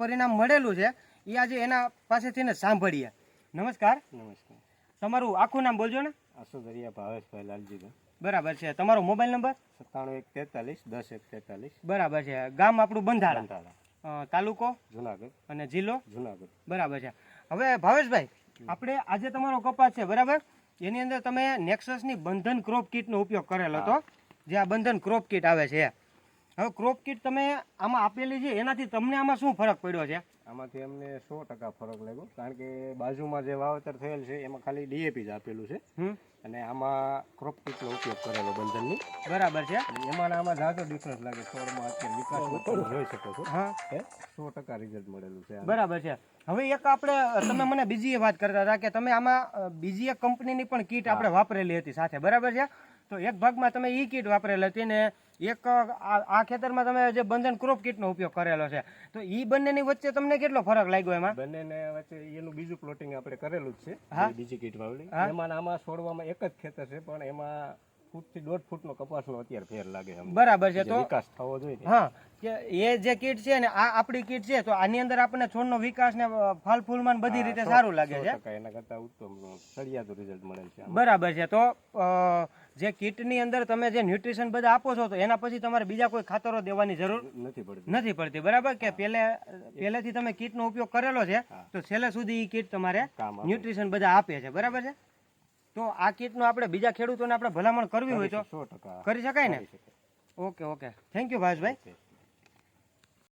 પરિણામ મળેલું છે એ આજે એના પાસેથી ને સાંભળીએ. નમસ્કાર. નમસ્કાર. તમારું આખું નામ બોલજો ને. આસુદરિયા ભાવેશભાઈ લાલજી બરાબર છે. તમારો મોબાઈલ નંબર? સત્તાણું એક તેતાલીસ દસ એક તેતાલીસ. બરાબર છે. ગામ આપણું બંધારા. તાલુકો? જુનાગઢ. અને જિલ્લો? જુનાગઢ. બરાબર છે. હવે ભાવેશભાઈ આપણે આજે તમારો કપાસ છે બરાબર? એની અંદર તમે નેક્સસની બંધન ક્રોપ કીટનો ઉપયોગ કરેલો હતો. જે આ બંધન ક્રોપ કીટ આવે છે. હવે ક્રોપ કીટ તમે આમાં આપેલી છે એનાથી તમને આમાં શું ફરક પડ્યો છે? આમાંથી અમને સો ટકા ફરક લાગ્યો કારણ કે બાજુમાં જે વાવેતર થયેલ છે એમાં ખાલી ડીએપી જ આપેલું છે. હમ. અને આમાં ક્રોપ કીટનો ઉપયોગ કરેલો બંધનની. બરાબર છે. એમાં આમાં જાજો ડિફરન્સ લાગે છોડમાં અત્યારે વિકાસ જોઈ શકો છો. હા. એ સો ટકા રિઝલ્ટ મળેલું છે બરાબર છે. હવે એક આપણે તમે મને બીજી એ વાત કરતા હતા કે તમે આમાં બીજી એક કંપનીની પણ કીટ આપણે વાપરેલી હતી સાથે. બરાબર છે? તો એક ભાગમાં તમે ઈ કીટ વાપરેલી હતી ને એક આ આ ખેતરમાં તમે જે બંધન ક્રોપ કીટનો ઉપયોગ કરેલો છે. તો ઈ બંનેની વચ્ચે તમને કેટલો ફરક લાગ્યો એમાં? બંનેને વચ્ચે એનું બીજું પ્લોટિંગ આપણે કરેલું જ છે. બીજી કીટ વાવલી એમાં આમાં છોડવામાં એક જ ખેતર છે પણ એમાં ફૂટથી દોઢ ફૂટનો કપાસનો અત્યારે ફેર લાગે છે બરાબર છે. તો વિકાસ થવો જોઈએ હા કે એ જે કીટ છે ને આ આપણી કીટ છે તો આની અંદર આપણને છોડનો વિકાસ ને ફલ ફૂલમાં બધી રીતે સારું લાગે છે. એના કરતાં ઉત્તમ સળિયાતું રિઝલ્ટ મળે છે બરાબર છે. તો અ, જે કીટની અંદર તમે જે ન્યુટ્રિશન બધા આપો છો તો એના પછી તમારે બીજા કોઈ ખાતરો દેવાની જરૂર નથી પડતી. નથી પડતી. બરાબર કે પહેલે પહેલેથી તમે કીટનો ઉપયોગ કરેલો છે તો છેલ્લે સુધી એ કીટ તમારે ન્યુટ્રિશન બધા આપે છે. બરાબર છે? તો આ કીટનો આપણે બીજા ખેડૂતોને આપણે ભલામણ કરવી હોય તો ટકા. કરી શકાય ને? Okay okay. Thank you Bhaveshbhai.